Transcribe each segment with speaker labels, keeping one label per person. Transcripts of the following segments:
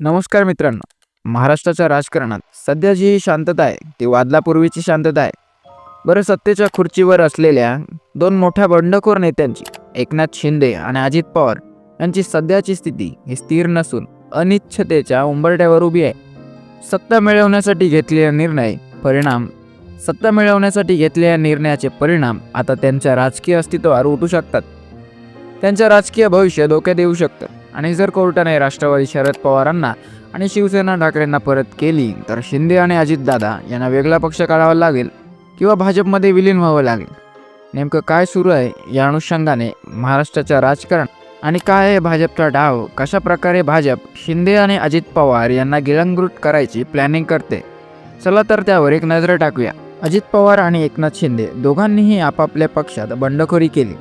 Speaker 1: नमस्कार मित्रांनो. महाराष्ट्राच्या राजकारणात सध्या जी शांतता आहे ती वादलापूर्वीची शांतता आहे. बरं सत्तेच्या खुर्चीवर असलेल्या दोन मोठ्या बंडखोर नेत्यांची एकनाथ शिंदे आणि अजित पवार यांची सध्याची स्थिती ही स्थिर नसून अनिच्छतेच्या उंबरट्यावर उभी आहे. सत्ता मिळवण्यासाठी घेतलेला निर्णय परिणाम सत्ता मिळवण्यासाठी घेतलेल्या निर्णयाचे परिणाम आता त्यांच्या राजकीय अस्तित्वावर उठू शकतात. त्यांच्या राजकीय भविष्य धोक्यात येऊ शकतं. आणि जर कोर्टाने राष्ट्रवादी शरद पवारांना आणि शिवसेना ठाकरेंना परत केली तर शिंदे आणि अजितदादा यांना वेगळा पक्ष काढावा लागेल किंवा भाजपमध्ये विलीन व्हावं लागेल. नेमकं काय सुरू आहे या अनुषंगाने महाराष्ट्राच्या राजकारण आणि काय आहे भाजपचा डाव कशा प्रकारे भाजप शिंदे आणि अजित पवार यांना गिळंकृत करायची प्लॅनिंग करते? चला तर त्यावर एक नजर टाकूया. अजित पवार आणि एकनाथ शिंदे दोघांनीही आपापल्या पक्षात बंडखोरी केली.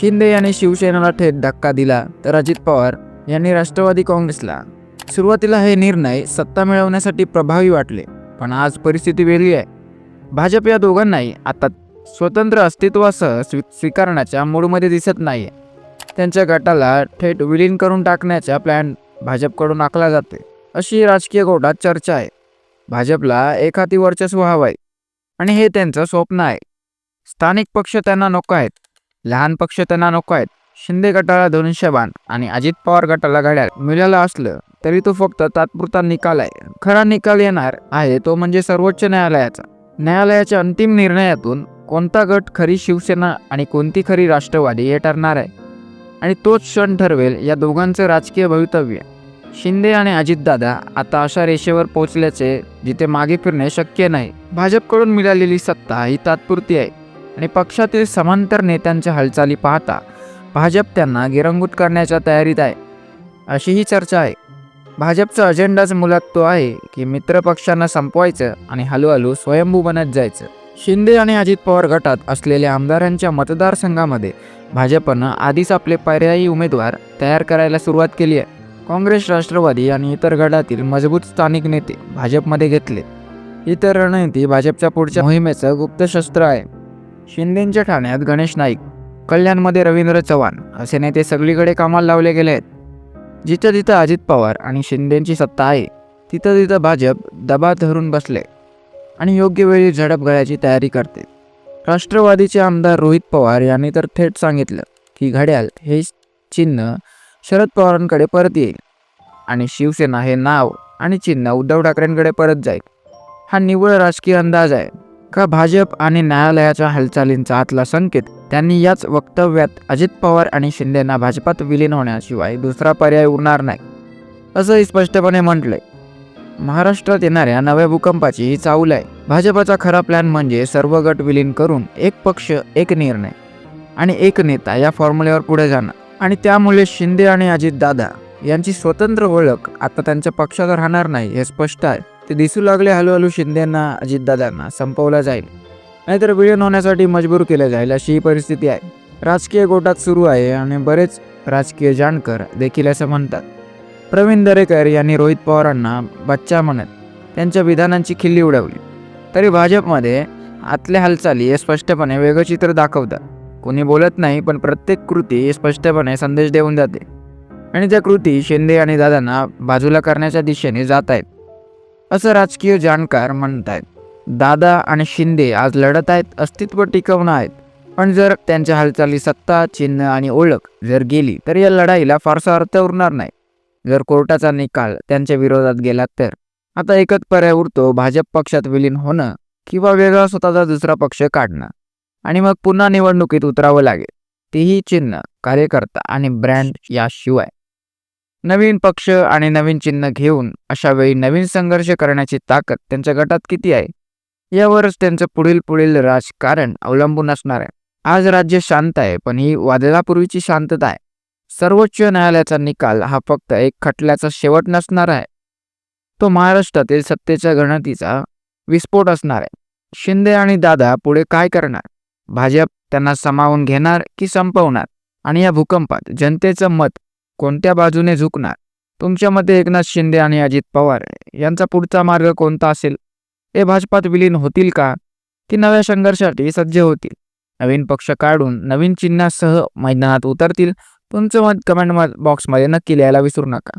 Speaker 1: शिंदे यांनी शिवसेनेला थेट धक्का दिला तर अजित पवार यांनी राष्ट्रवादी काँग्रेसला सुरुवातीला हे निर्णय सत्ता मिळवण्यासाठी प्रभावी वाटले पण आज परिस्थिती वेगळी आहे. भाजप या दोघांनाही आता स्वतंत्र अस्तित्वासह स्वी स्वीकारण्याच्या मूडमध्ये दिसत नाही त्यांच्या गटाला थेट विलीन करून टाकण्याचा प्लॅन भाजपकडून आखला जाते अशी राजकीय गोटात चर्चा आहे. भाजपला एक हाती वर्चस्व हवं आहे आणि हे त्यांचं स्वप्न आहे. स्थानिक पक्ष त्यांना नको आहेत लहान पक्ष त्यांना नको आहेत शिंदे गटाला धनुष्यबाण आणि अजित पवार गटाला घड्याळ. मिळालं असलं तरी तो फक्त तात्पुरता निकाल आहे. खरा निकाल येणार आहे तो म्हणजे सर्वोच्च न्यायालयाचा. न्यायालयाच्या अंतिम निर्णयातून कोणता गट खरी शिवसेना आणि कोणती खरी राष्ट्रवादी हे ठरणार आहे. आणि तोच क्षण ठरवेल या दोघांचं राजकीय भवितव्य. शिंदे आणि अजितदादा आता अशा रेषेवर पोहोचल्याचे जिथे मागे फिरणे शक्य नाही. भाजपकडून मिळालेली सत्ता ही तात्पुरती आहे. आणि पक्षातील समांतर नेत्यांच्या हालचाली पाहता भाजप त्यांना गिरंगूत करण्याच्या तयारीत आहे. अशी ही चर्चा आहे. भाजपचा अजेंडाच मुलात तो आहे की मित्रपक्षांना संपवायचं आणि हळूहळू स्वयंभू बनत जायचं. शिंदे आणि अजित पवार गटात असलेल्या आमदारांच्या मतदारसंघामध्ये भाजपनं आधीच आपले पर्यायी उमेदवार तयार करायला सुरुवात केली आहे. काँग्रेस राष्ट्रवादी आणि इतर गटातील मजबूत स्थानिक नेते भाजपमध्ये घेतले. इतर रणनीती भाजपच्या पुढच्या मोहिमेचं गुप्त शस्त्र आहे. शिंदेंच्या ठाण्यात गणेश नाईक कल्याणमध्ये रवींद्र चव्हाण असे नेते सगळीकडे कामाला लावले गेले आहेत. जिथं जिथं अजित पवार आणि शिंदेंची सत्ता आहे तिथं तिथं भाजप दबा धरून बसले आणि योग्य वेळी झडप घडायची तयारी करते. राष्ट्रवादीचे आमदार रोहित पवार यांनी तर थेट सांगितलं की घड्याळ हे चिन्ह शरद पवारांकडे परत येईल आणि शिवसेना हे नाव आणि चिन्ह उद्धव ठाकरेंकडे परत जाईल. हा निव्वळ राजकीय अंदाज आहे. का भाजप आणि न्यायालयाच्या हालचालींचा आतला संकेत? त्यांनी याच वक्तव्यात अजित पवार आणि शिंदेना भाजपात विलीन होण्याशिवाय दुसरा पर्याय उरणार नाही असंही स्पष्टपणे म्हटलंय. महाराष्ट्रात येणाऱ्या नव्या भूकंपाची ही चाऊल आहे. भाजपाचा खरा प्लॅन म्हणजे सर्व गट विलीन करून एक पक्ष एक निर्णय आणि एक नेता या फॉर्म्युल्यावर पुढे जाणं. आणि त्यामुळे शिंदे आणि अजितदादा यांची स्वतंत्र ओळख आता त्यांच्या पक्षात राहणार नाही हे स्पष्ट आहे. ते दिसू लागले हळूहळू शिंदेना अजितदादांना. संपवला जाईल. नाहीतर विलीन होण्यासाठी मजबूर केलं जाईल अशी ही परिस्थिती आहे. राजकीय गोटात सुरू आहे आणि बरेच राजकीय जाणकर देखील असं म्हणतात. प्रवीण दरेकर यांनी रोहित पवारांना बच्चा म्हणत त्यांच्या विधानांची खिल्ली उडवली. तरी भाजपमध्ये आतल्या हालचाली हे स्पष्टपणे वेगळं चित्र दाखवतात. कोणी बोलत नाही पण प्रत्येक कृती स्पष्टपणे संदेश देऊन जाते. आणि त्या कृती शिंदे आणि दादांना बाजूला करण्याच्या दिशेने जात आहेत. असं राजकीय जाणकार म्हणत आहेत दादा आणि शिंदे आज लढत आहेत अस्तित्व टिकवणं आहेत. पण जर त्यांच्या हालचाली सत्ता चिन्ह आणि ओळख जर गेली तर या लढाईला फारसा अर्थ उरणार नाही. जर कोर्टाचा निकाल त्यांच्या विरोधात गेला तर. आता एकच पर्याय उरतो भाजप पक्षात विलीन होणं किंवा वेगळा स्वतःचा दुसरा पक्ष काढणं. आणि मग पुन्हा निवडणुकीत उतरावं लागेल. तेही चिन्ह कार्यकर्ता आणि ब्रँड याशिवाय. नवीन पक्ष आणि नवीन चिन्ह घेऊन अशा वेळी नवीन संघर्ष करण्याची ताकद त्यांच्या गटात किती आहे? यावरच त्यांचं पुढील पुढील राजकारण अवलंबून असणार आहे. आज राज्य शांत आहे पण ही वादळापूर्वीची शांतता आहे. सर्वोच्च न्यायालयाचा निकाल हा फक्त एक खटल्याचा शेवट नसणार आहे. तो महाराष्ट्रातील सत्तेच्या गणतीचा विस्फोट असणार आहे. शिंदे आणि दादा पुढे काय करणार? भाजप त्यांना सामावून घेणार की संपवणार? आणि या भूकंपात जनतेचं मत कोणत्या बाजूने झुकणार? तुमच्या मते एकनाथ शिंदे आणि अजित पवार यांचा पुढचा मार्ग कोणता असेल? हे भाजपात विलीन होतील का? की नव्या संघर्षासाठी सज्ज होतील? नवीन पक्ष काढून नवीन चिन्हासह मैदानात उतरतील? तुमचं मत कमेंट बॉक्समध्ये नक्की लिहायला विसरू नका.